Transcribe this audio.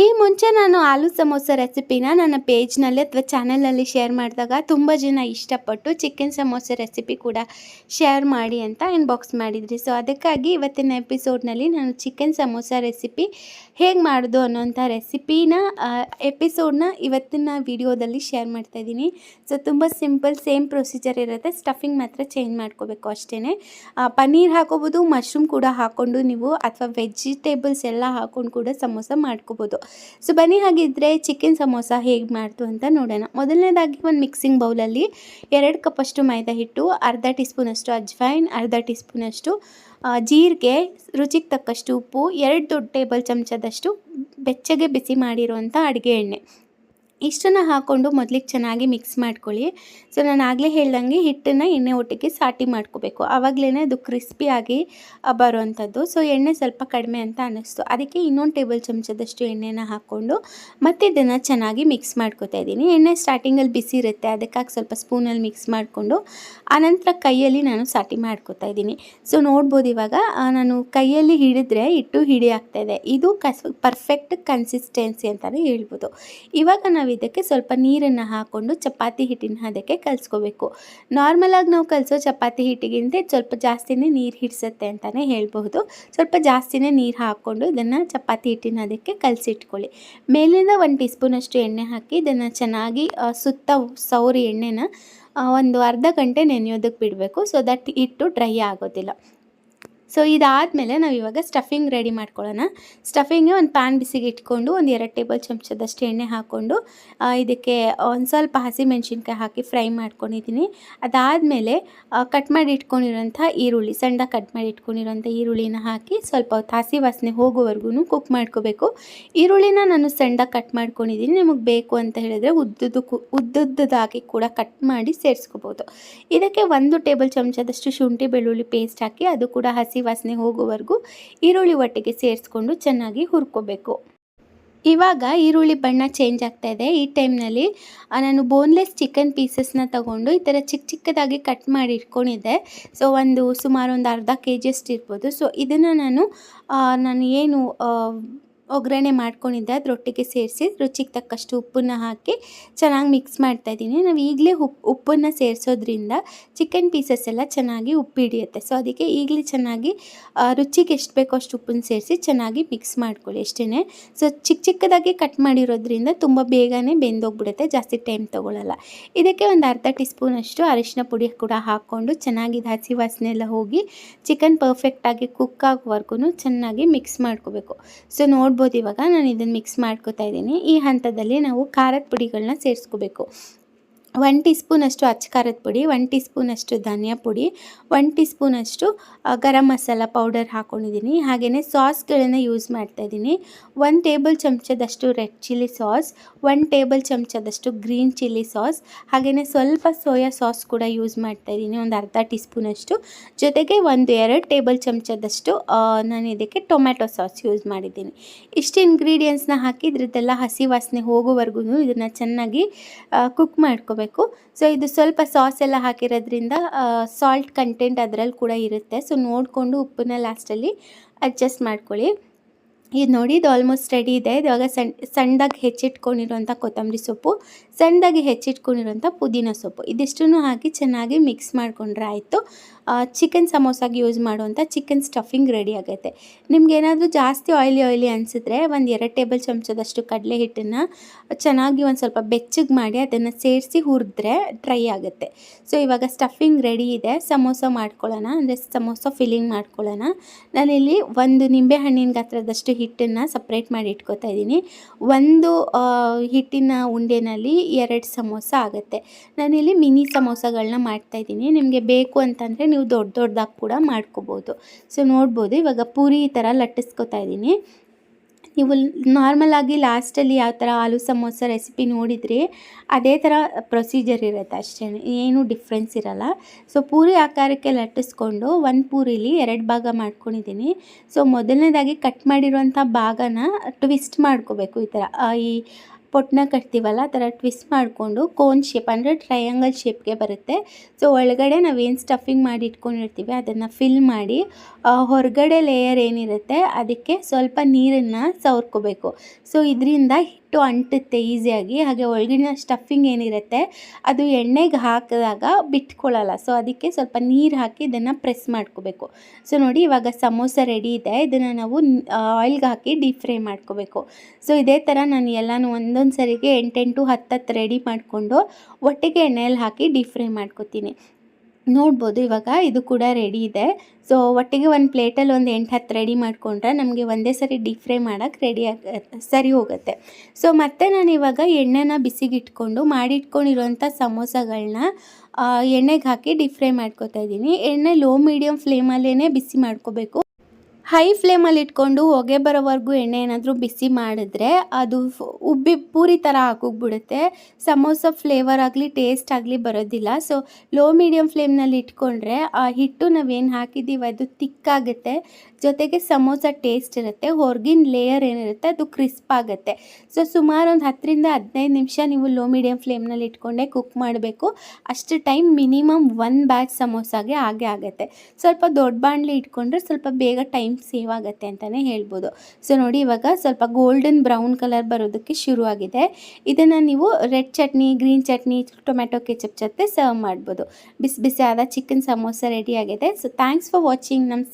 ಈ ಮುಂಚೆ ನಾನು ಆಲೂ ಸಮೋಸ ರೆಸಿಪಿನ ನನ್ನ ಪೇಜ್ನಲ್ಲಿ ಅಥವಾ ಚಾನಲಲ್ಲಿ ಶೇರ್ ಮಾಡಿದಾಗ ತುಂಬ ಜನ ಇಷ್ಟಪಟ್ಟು ಚಿಕನ್ ಸಮೋಸ ರೆಸಿಪಿ ಕೂಡ ಶೇರ್ ಮಾಡಿ ಅಂತ ಇನ್ಬಾಕ್ಸ್ ಮಾಡಿದ್ರಿ. ಸೊ, ಅದಕ್ಕಾಗಿ ಇವತ್ತಿನ ಎಪಿಸೋಡ್ನಲ್ಲಿ ನಾನು ಚಿಕನ್ ಸಮೋಸ ರೆಸಿಪಿ ಹೇಗೆ ಮಾಡೋದು ಅನ್ನೋಂಥ ರೆಸಿಪಿನ ಎಪಿಸೋಡ್ನ ಇವತ್ತಿನ ವಿಡಿಯೋದಲ್ಲಿ ಶೇರ್ ಮಾಡ್ತಾ ಇದ್ದೀನಿ. ಸೊ, ತುಂಬ ಸಿಂಪಲ್ ಸೇಮ್ ಪ್ರೊಸೀಜರ್ ಇರುತ್ತೆ. ಸ್ಟಫಿಂಗ್ ಮಾತ್ರ ಚೇಂಜ್ ಮಾಡ್ಕೋಬೇಕು ಅಷ್ಟೇ ಪನ್ನೀರ್ ಹಾಕೋಬೋದು, ಮಶ್ರೂಮ್ ಕೂಡ ಹಾಕ್ಕೊಂಡು ನೀವು ಅಥವಾ ವೆಜಿಟೇಬಲ್ಸ್ ಎಲ್ಲ ಹಾಕ್ಕೊಂಡು ಕೂಡ ಸಮೋಸ ಮಾಡ್ಕೋಬೋದು. ಸೊ ಬನ್ನಿ ಹಾಗಿದ್ರೆ ಚಿಕನ್ ಸಮೋಸ ಹೇಗೆ ಮಾಡ್ತು ಅಂತ ನೋಡೋಣ. ಮೊದಲನೇದಾಗಿ ಒಂದು ಮಿಕ್ಸಿಂಗ್ ಬೌಲಲ್ಲಿ ಎರಡು ಕಪ್ಪಷ್ಟು ಮೈದಾ ಹಿಟ್ಟು, ಅರ್ಧ ಟೀ ಸ್ಪೂನಷ್ಟು ಅಜ್ವೈನ್ ಅರ್ಧ ಟೀ ಸ್ಪೂನಷ್ಟು ಜೀರಿಗೆ, ರುಚಿಗೆ ತಕ್ಕಷ್ಟು ಉಪ್ಪು, ಎರಡು ದೊಡ್ಡ ಟೇಬಲ್ ಚಮಚದಷ್ಟು ಬೆಚ್ಚಗೆ ಬಿಸಿ ಮಾಡಿರುವಂಥ ಅಡುಗೆ ಎಣ್ಣೆ. ಇಷ್ಟನ್ನು ಹಾಕ್ಕೊಂಡು ಮೊದಲಿಗೆ ಚೆನ್ನಾಗಿ ಮಿಕ್ಸ್ ಮಾಡ್ಕೊಳ್ಳಿ. ಸೊ ನಾನು ಆಗಲೇ ಹೇಳ್ದಂಗೆ ಹಿಟ್ಟನ್ನು ಎಣ್ಣೆ ಒಟ್ಟಿಗೆ ಸಾಟಿ ಮಾಡ್ಕೋಬೇಕು. ಆವಾಗಲೇ ಅದು ಕ್ರಿಸ್ಪಿಯಾಗಿ ಬರುವಂಥದ್ದು. ಸೊ ಎಣ್ಣೆ ಸ್ವಲ್ಪ ಕಡಿಮೆ ಅಂತ ಅನ್ನಿಸ್ತು. ಅದಕ್ಕೆ ಇನ್ನೊಂದು ಟೇಬಲ್ ಚಮಚದಷ್ಟು ಎಣ್ಣೆನ ಹಾಕ್ಕೊಂಡು ಮತ್ತೆ ಇದನ್ನು ಚೆನ್ನಾಗಿ ಮಿಕ್ಸ್ ಮಾಡ್ಕೋತಾ ಇದ್ದೀನಿ. ಎಣ್ಣೆ ಸ್ಟಾರ್ಟಿಂಗಲ್ಲಿ ಬಿಸಿ ಇರುತ್ತೆ. ಅದಕ್ಕಾಗಿ ಸ್ವಲ್ಪ ಸ್ಪೂನಲ್ಲಿ ಮಿಕ್ಸ್ ಮಾಡಿಕೊಂಡು ಆನಂತರ ಕೈಯಲ್ಲಿ ನಾನು ಸಾಟಿ ಮಾಡ್ಕೋತಾ ಇದ್ದೀನಿ. ಸೊ ನೋಡ್ಬೋದು ಇವಾಗ ನಾನು ಕೈಯಲ್ಲಿ ಹಿಡಿದ್ರೆ ಹಿಟ್ಟು ಹಿಡಿ ಇದೆ. ಇದು ಕಸ್ ಪರ್ಫೆಕ್ಟ್ ಕನ್ಸಿಸ್ಟೆನ್ಸಿ ಅಂತಲೇ ಹೇಳ್ಬೋದು. ಇವಾಗ ನಾವು ಇದಕ್ಕೆ ಸ್ವಲ್ಪ ನೀರನ್ನು ಹಾಕ್ಕೊಂಡು ಚಪಾತಿ ಹಿಟ್ಟಿನ ಅದಕ್ಕೆ ಕಲಿಸ್ಕೋಬೇಕು. ನಾರ್ಮಲಾಗಿ ನಾವು ಕಲಿಸೋ ಚಪಾತಿ ಹಿಟ್ಟಿಗಿಂತ ಸ್ವಲ್ಪ ಜಾಸ್ತಿನೇ ನೀರು ಹಿಡಿಸುತ್ತೆ ಅಂತಲೇ ಹೇಳ್ಬಹುದು. ಸ್ವಲ್ಪ ಜಾಸ್ತಿನೇ ನೀರು ಹಾಕ್ಕೊಂಡು ಇದನ್ನು ಚಪಾತಿ ಹಿಟ್ಟಿನ ಅದಕ್ಕೆ ಕಲಸಿಟ್ಕೊಳ್ಳಿ. ಮೇಲಿಂದ ಒಂದು ಟೀ ಸ್ಪೂನಷ್ಟು ಎಣ್ಣೆ ಹಾಕಿ ಇದನ್ನು ಚೆನ್ನಾಗಿ ಸುತ್ತ ಸೌರಿ ಎಣ್ಣೆನ ಒಂದು ಅರ್ಧ ಗಂಟೆ ನೆನೆಯೋದಕ್ಕೆ ಬಿಡಬೇಕು. ಸೊ ದಟ್ ಇಟ್ಟು ಡ್ರೈ ಆಗೋದಿಲ್ಲ. ಸೊ ಇದಾದಮೇಲೆ ನಾವು ಇವಾಗ ಸ್ಟಫಿಂಗ್ ರೆಡಿ ಮಾಡ್ಕೊಳ್ಳೋಣ. ಸ್ಟಫಿಂಗ್ಗೆ ಒಂದು ಪ್ಯಾನ್ ಬಿಸಿಗೆ ಇಟ್ಕೊಂಡು ಒಂದು ಎರಡು ಟೇಬಲ್ ಚಮಚದಷ್ಟು ಎಣ್ಣೆ ಹಾಕ್ಕೊಂಡು ಇದಕ್ಕೆ ಒಂದು ಸ್ವಲ್ಪ ಹಸಿ ಮೆಣಸಿನ್ಕಾಯಿ ಹಾಕಿ ಫ್ರೈ ಮಾಡ್ಕೊಂಡಿದ್ದೀನಿ ಅದಾದಮೇಲೆ ಕಟ್ ಮಾಡಿ ಇಟ್ಕೊಂಡಿರೋಂಥ ಈರುಳ್ಳಿ, ಸಣ್ಣ ಕಟ್ ಮಾಡಿ ಇಟ್ಕೊಂಡಿರೋಂಥ ಈರುಳ್ಳಿನ ಹಾಕಿ ಸ್ವಲ್ಪ ಹೊತ್ತು ಹಸಿ ವಾಸನೆ ಹೋಗೋವರೆಗೂ ಕುಕ್ ಮಾಡ್ಕೋಬೇಕು. ಈರುಳ್ಳಿನ ನಾನು ಸಣ್ಣ ಕಟ್ ಮಾಡ್ಕೊಂಡಿದ್ದೀನಿ ನಿಮಗೆ ಬೇಕು ಅಂತ ಹೇಳಿದ್ರೆ ಉದ್ದುದ್ದು ಕು, ಉದ್ದುದ್ದಾಗಿ ಕೂಡ ಕಟ್ ಮಾಡಿ ಸೇರಿಸ್ಕೋಬೋದು. ಇದಕ್ಕೆ ಒಂದು ಟೇಬಲ್ ಚಮಚದಷ್ಟು ಶುಂಠಿ ಬೆಳ್ಳುಳ್ಳಿ ಪೇಸ್ಟ್ ಹಾಕಿ ಅದು ಕೂಡ ಹಸಿ ವಾಸನೆ ಹೋಗೋವರೆಗೂ ಈರುಳ್ಳಿ ಒಟ್ಟಿಗೆ ಸೇರಿಸ್ಕೊಂಡು ಚೆನ್ನಾಗಿ ಹುರ್ಕೋಬೇಕು. ಇವಾಗ ಈರುಳ್ಳಿ ಬಣ್ಣ ಚೇಂಜ್ ಆಗ್ತಾ ಇದೆ. ಈ ಟೈಮ್ನಲ್ಲಿ ನಾನು ಬೋನ್ಲೆಸ್ ಚಿಕನ್ ಪೀಸಸ್ನ ತಗೊಂಡು ಈ ಥರ ಚಿಕ್ಕ ಚಿಕ್ಕದಾಗಿ ಕಟ್ ಮಾಡಿ ಇಟ್ಕೊಂಡಿದ್ದೆ. ಸೊ ಒಂದು ಸುಮಾರು ಒಂದು ಅರ್ಧ ಕೆ ಜಿಯಷ್ಟು ಇರ್ಬೋದು. ಸೊ ಇದನ್ನು ನಾನು ನಾನು ಏನು ಒಗ್ಗರಣೆ ಮಾಡ್ಕೊಂಡಿದ್ದೆ, ಅದರೊಟ್ಟಿಗೆ ಸೇರಿಸಿ ರುಚಿಗೆ ತಕ್ಕಷ್ಟು ಉಪ್ಪನ್ನು ಹಾಕಿ ಚೆನ್ನಾಗಿ ಮಿಕ್ಸ್ ಮಾಡ್ತಾಯಿದ್ದೀನಿ ನಾವು ಈಗಲೇ ಉಪ್ಪು ಉಪ್ಪನ್ನು ಸೇರಿಸೋದ್ರಿಂದ ಚಿಕನ್ ಪೀಸಸ್ ಎಲ್ಲ ಚೆನ್ನಾಗಿ ಉಪ್ಪು ಹಿಡಿಯುತ್ತೆ. ಸೊ ಅದಕ್ಕೆ ಈಗಲೇ ಚೆನ್ನಾಗಿ ರುಚಿಗೆ ಎಷ್ಟು ಬೇಕೋ ಅಷ್ಟು ಉಪ್ಪನ್ನು ಸೇರಿಸಿ ಚೆನ್ನಾಗಿ ಮಿಕ್ಸ್ ಮಾಡ್ಕೊಳ್ಳಿ ಅಷ್ಟೇ ಸೊ ಚಿಕ್ಕ ಚಿಕ್ಕದಾಗಿ ಕಟ್ ಮಾಡಿರೋದ್ರಿಂದ ತುಂಬ ಬೇಗನೆ ಬೆಂದೋಗ್ಬಿಡುತ್ತೆ. ಜಾಸ್ತಿ ಟೈಮ್ ತೊಗೊಳ್ಳಲ್ಲ ಇದಕ್ಕೆ ಒಂದು ಅರ್ಧ ಟೀ ಸ್ಪೂನಷ್ಟು ಅರಿಶಿನ ಪುಡಿ ಕೂಡ ಹಾಕ್ಕೊಂಡು ಚೆನ್ನಾಗಿ ಹಸಿ ವಾಸನೆ ಎಲ್ಲ ಹೋಗಿ ಚಿಕನ್ ಪರ್ಫೆಕ್ಟಾಗಿ ಕುಕ್ ಆಗೋವರೆಗೂ ಚೆನ್ನಾಗಿ ಮಿಕ್ಸ್ ಮಾಡ್ಕೋಬೇಕು. ಸೊ ನೋಡ್ಬೋದು ನೋಡ್ಬೋದು ಇವಾಗ. ನಾನು ಇದನ್ನು ಮಿಕ್ಸ್ ಮಾಡ್ಕೋತಾ ಇದ್ದೀನಿ. ಈ ಹಂತದಲ್ಲಿ ನಾವು ಖಾರದ ಪುಡಿಗಳನ್ನ ಸೇರಿಸ್ಕೋಬೇಕು. ಒನ್ ಟೀ ಸ್ಪೂನಷ್ಟು ಅಚ್ಚ ಖಾರದ ಪುಡಿ ಒನ್ ಟೀ ಸ್ಪೂನಷ್ಟು ಧನಿಯಾ ಪುಡಿ ಒನ್ ಟೀ ಸ್ಪೂನಷ್ಟು ಗರಂ ಮಸಾಲ ಪೌಡರ್ ಹಾಕ್ಕೊಂಡಿದ್ದೀನಿ ಹಾಗೆಯೇ ಸಾಸ್ಗಳನ್ನು ಯೂಸ್ ಮಾಡ್ತಾ ಇದ್ದೀನಿ. ಒನ್ ಟೇಬಲ್ ಚಮಚದಷ್ಟು red chilli sauce one table ಚಮಚದಷ್ಟು ಗ್ರೀನ್ ಚಿಲ್ಲಿ ಸಾಸ್ ಹಾಗೆಯೇ ಸ್ವಲ್ಪ ಸೋಯಾ ಸಾಸ್ ಕೂಡ ಯೂಸ್ ಮಾಡ್ತಾ ಇದ್ದೀನಿ. ಒಂದು ಅರ್ಧ ಟೀ ಸ್ಪೂನಷ್ಟು ಜೊತೆಗೆ ಒಂದು ಎರಡು ಟೇಬಲ್ ಚಮಚದಷ್ಟು ನಾನು ಇದಕ್ಕೆ ಟೊಮ್ಯಾಟೊ ಸಾಸ್ ಯೂಸ್ ಮಾಡಿದ್ದೀನಿ. ಇಷ್ಟು ಇಂಗ್ರೀಡಿಯೆಂಟ್ಸ್ನ ಹಾಕಿ ಇದ್ರದ್ದೆಲ್ಲ ಹಸಿ ವಾಸನೆ ಹೋಗೋವರೆಗೂ ಇದನ್ನು ಚೆನ್ನಾಗಿ ಕುಕ್ ಮಾಡ್ಕೋಬೇಕು. ಸೊ ಇದು ಸ್ವಲ್ಪ ಸಾಸ್ ಎಲ್ಲ ಹಾಕಿರೋದ್ರಿಂದ ಸಾಲ್ಟ್ ಕಂಟೆಂಟ್ ಅದರಲ್ಲಿ ಕೂಡ ಇರುತ್ತೆ. ಸೊ ನೋಡಿಕೊಂಡು ಉಪ್ಪನ್ನ ಲಾಸ್ಟಲ್ಲಿ ಅಡ್ಜಸ್ಟ್ ಮಾಡ್ಕೊಳ್ಳಿ. ಇದು ನೋಡಿ, ಇದು ಆಲ್ಮೋಸ್ಟ್ ರೆಡಿ ಇದೆ. ಇವಾಗ ಸಣ್ಣ ಸಣ್ಣದಾಗಿ ಹೆಚ್ಚಿಟ್ಕೊಂಡಿರುವಂಥ ಕೊತ್ತಂಬರಿ ಸೊಪ್ಪು. ಸಣ್ಣದಾಗಿ ಹೆಚ್ಚಿಟ್ಕೊಂಡಿರೋಂಥ ಪುದೀನ ಸೊಪ್ಪು. ಇದಿಷ್ಟನ್ನು ಹಾಕಿ ಚೆನ್ನಾಗಿ ಮಿಕ್ಸ್ ಮಾಡಿಕೊಂಡ್ರೆ ಆಯಿತು. ಚಿಕನ್ ಸಮೋಸಾಗಿ ಯೂಸ್ ಮಾಡುವಂಥ ಚಿಕನ್ ಸ್ಟಫಿಂಗ್ ರೆಡಿ ಆಗುತ್ತೆ. ನಿಮ್ಗೆ ಏನಾದರೂ ಜಾಸ್ತಿ ಆಯ್ಲಿ ಆಯ್ಲಿ ಅನಿಸಿದ್ರೆ ಒಂದು ಎರಡು ಟೇಬಲ್ ಚಮಚದಷ್ಟು ಕಡಲೆ ಹಿಟ್ಟನ್ನು ಚೆನ್ನಾಗಿ ಒಂದು ಸ್ವಲ್ಪ ಬೆಚ್ಚಗೆ ಮಾಡಿ ಅದನ್ನು ಸೇರಿಸಿ ಹುರಿದ್ರೆ ಡ್ರೈ ಆಗುತ್ತೆ. ಸೊ ಇವಾಗ ಸ್ಟಫಿಂಗ್ ರೆಡಿ ಇದೆ. ಸಮೋಸ ಮಾಡ್ಕೊಳ್ಳೋಣ. ಅಂದರೆ ಸಮೋಸ ಫಿಲ್ಲಿಂಗ್ ಮಾಡ್ಕೊಳ್ಳೋಣ. ನಾನಿಲ್ಲಿ ಒಂದು ನಿಂಬೆ ಹಣ್ಣಿನ ಗಾತ್ರದಷ್ಟು ಹಿಟ್ಟನ್ನು ಸಪ್ರೇಟ್ ಮಾಡಿ ಇಟ್ಕೋತಾ ಇದ್ದೀನಿ. ಒಂದು ಹಿಟ್ಟಿನ ಉಂಡೆನಲ್ಲಿ ಎರಡು ಸಮೋಸ ಆಗುತ್ತೆ. ನಾನಿಲ್ಲಿ ಮಿನಿ ಸಮೋಸಗಳನ್ನ ಮಾಡ್ತಾಯಿದ್ದೀನಿ ನಿಮಗೆ ಬೇಕು ಅಂತಂದರೆ ನೀವು ದೊಡ್ಡ ದೊಡ್ಡದಾಗಿ ಕೂಡ ಮಾಡ್ಕೋಬೋದು. ಸೊ ನೋಡ್ಬೋದು, ಇವಾಗ ಪೂರಿ ಈ ಥರ ಲಟ್ಟಿಸ್ಕೊತಾ ಇದ್ದೀನಿ. ನೀವು ನಾರ್ಮಲಾಗಿ ಲಾಸ್ಟಲ್ಲಿ ಯಾವ ಥರ ಆಲೂ ಸಮೋಸ ರೆಸಿಪಿ ನೋಡಿದರೆ ಅದೇ ಥರ ಪ್ರೊಸೀಜರ್ ಇರುತ್ತೆ ಅಷ್ಟೇ. ಏನು ಡಿಫ್ರೆನ್ಸ್ ಇರಲ್ಲ. ಸೊ ಪೂರಿ ಆಕಾರಕ್ಕೆ ಲಟ್ಟಿಸ್ಕೊಂಡು ಒಂದು ಪೂರಿಲಿ ಎರಡು ಭಾಗ ಮಾಡ್ಕೊಂಡಿದ್ದೀನಿ. ಸೊ ಮೊದಲನೇದಾಗಿ ಕಟ್ ಮಾಡಿರುವಂಥ ಭಾಗನ ಟ್ವಿಸ್ಟ್ ಮಾಡ್ಕೋಬೇಕು ಈ ಥರ. ಈ ಪೊಟ್ಟಣ ಕಟ್ತೀವಲ್ಲ, ಆ ಥರ ಟ್ವಿಸ್ಟ್ ಮಾಡಿಕೊಂಡು ಕೋನ್ ಶೇಪ್ ಅಂದರೆ ಟ್ರಯಾಂಗಲ್ ಶೇಪ್ಗೆ ಬರುತ್ತೆ. ಸೊ ಒಳಗಡೆ ನಾವೇನು ಸ್ಟಫಿಂಗ್ ಮಾಡಿ ಇಟ್ಕೊಂಡಿರ್ತೀವಿ, ಅದನ್ನು ಫಿಲ್ ಮಾಡಿ ಹೊರಗಡೆ ಲೇಯರ್ ಏನಿರುತ್ತೆ, ಅದಕ್ಕೆ ಸ್ವಲ್ಪ ನೀರನ್ನು ಸವರ್ಕೋಬೇಕು. ಸೊ ಇದರಿಂದ ಹಿಟ್ಟು ಅಂಟುತ್ತೆ ಈಸಿಯಾಗಿ. ಹಾಗೆ ಒಳಗಿನ ಸ್ಟಫಿಂಗ್ ಏನಿರುತ್ತೆ, ಅದು ಎಣ್ಣೆಗೆ ಹಾಕಿದಾಗ ಬಿಟ್ಕೊಳ್ಳಲ್ಲ ಸೊ ಅದಕ್ಕೆ ಸ್ವಲ್ಪ ನೀರು ಹಾಕಿ ಇದನ್ನು ಪ್ರೆಸ್ ಮಾಡ್ಕೋಬೇಕು. ಸೊ ನೋಡಿ ಇವಾಗ ಸಮೋಸ ರೆಡಿ ಇದೆ. ಇದನ್ನು ನಾವು ಆಯಿಲ್ಗೆ ಹಾಕಿ ಡೀಪ್ ಫ್ರೈ ಮಾಡ್ಕೋಬೇಕು. ಸೊ ಇದೇ ಥರ ನಾನು ಎಲ್ಲನೂ ಒಂದೊಂದು ಸರಿಗೆ ಎಂಟೆಂಟು ಹತ್ತತ್ತು ರೆಡಿ ಮಾಡಿಕೊಂಡು, ಒಟ್ಟಿಗೆ ಎಣ್ಣೆಯಲ್ಲಿ ಹಾಕಿ ಡೀಪ್ ಫ್ರೈ ಮಾಡ್ಕೊತೀನಿ. ನೋಡ್ಬೋದು, ಇವಾಗ ಇದು ಕೂಡ ರೆಡಿ ಇದೆ. ಸೊ ಒಟ್ಟಿಗೆ ಒಂದು ಪ್ಲೇಟಲ್ಲಿ ಒಂದು ಎಂಟು ಹತ್ತು ರೆಡಿ ಮಾಡಿಕೊಂಡ್ರೆ ನಮಗೆ ಒಂದೇ ಸರಿ ಡೀಪ್ ಫ್ರೈ ಮಾಡೋಕ್ಕೆ ರೆಡಿ ಆಗ, ಸರಿ ಹೋಗುತ್ತೆ. ಸೊ ಮತ್ತೆ ನಾನು ಇವಾಗ ಎಣ್ಣೆನ ಬಿಸಿಗೆ ಇಟ್ಕೊಂಡು ಮಾಡಿಟ್ಕೊಂಡಿರೋಂಥ ಸಮೋಸಗಳನ್ನ ಎಣ್ಣೆಗೆ ಹಾಕಿ ಡೀಪ್ ಫ್ರೈ ಮಾಡ್ಕೊತಾ ಇದ್ದೀನಿ. ಎಣ್ಣೆ ಲೋ ಮೀಡಿಯಮ್ ಫ್ಲೇಮಲ್ಲೇ ಬಿಸಿ ಮಾಡ್ಕೋಬೇಕು. ಹೈ ಫ್ಲೇಮಲ್ಲಿ ಇಟ್ಕೊಂಡು ಹೊಗೆ ಬರೋವರೆಗೂ ಎಣ್ಣೆ ಏನಾದರೂ ಬಿಸಿ ಮಾಡಿದ್ರೆ ಅದು ಉಬ್ಬಿ ಪೂರಿ ಥರ ಹಾಕೋಗ್ಬಿಡುತ್ತೆ. ಸಮೋಸ ಫ್ಲೇವರ್ ಆಗಲಿ, ಟೇಸ್ಟ್ ಆಗಲಿ ಬರೋದಿಲ್ಲ. ಸೊ, ಲೋ ಮೀಡಿಯಮ್ ಫ್ಲೇಮ್ನಲ್ಲಿ ಇಟ್ಕೊಂಡ್ರೆ ಆ ಹಿಟ್ಟು ನಾವೇನು ಹಾಕಿದ್ದೀವಿ, ಅದು ತಿಕ್ಕಾಗುತ್ತೆ. ಜೊತೆಗೆ ಸಮೋಸ ಟೇಸ್ಟ್ ಇರುತ್ತೆ. ಹೊರಗಿನ ಲೇಯರ್ ಏನಿರುತ್ತೆ ಅದು ಕ್ರಿಸ್ಪ್ ಆಗುತ್ತೆ. ಸೊ ಸುಮಾರು ಒಂದು ಹತ್ತರಿಂದ ಹದಿನೈದು ನಿಮಿಷ ನೀವು ಲೋ ಮೀಡಿಯಮ್ ಫ್ಲೇಮ್ನಲ್ಲಿ ಇಟ್ಕೊಂಡೆ ಕುಕ್ ಮಾಡಬೇಕು. ಅಷ್ಟು ಟೈಮ್ ಮಿನಿಮಮ್ ಒನ್ ಬ್ಯಾಚ್ ಸಮೋಸಾಗೆ ಹಾಗೆ ಆಗುತ್ತೆ. ಸ್ವಲ್ಪ ದೊಡ್ಡ ಬಾಣಲಿ ಇಟ್ಕೊಂಡ್ರೆ ಸ್ವಲ್ಪ ಬೇಗ ಟೈಮ್ ಸೇವ್ ಆಗುತ್ತೆ ಅಂತಲೇ ಹೇಳ್ಬೋದು. ಸೊ ನೋಡಿ ಇವಾಗ ಸ್ವಲ್ಪ ಗೋಲ್ಡನ್ ಬ್ರೌನ್ ಕಲರ್ ಬರೋದಕ್ಕೆ ಶುರುವಾಗಿದೆ. ಇದನ್ನು ನೀವು red chutney green chutney tomato ketchup ಜೊತೆ ಸರ್ವ್ ಮಾಡ್ಬೋದು. ಬಿಸಿ ಬಿಸಿ ಆದ ಚಿಕನ್ ಸಮೋಸ ರೆಡಿ ಆಗಿದೆ. ಸೊ ಥ್ಯಾಂಕ್ಸ್ ಫಾರ್ ವಾಚಿಂಗ್ ನಮ್ಮ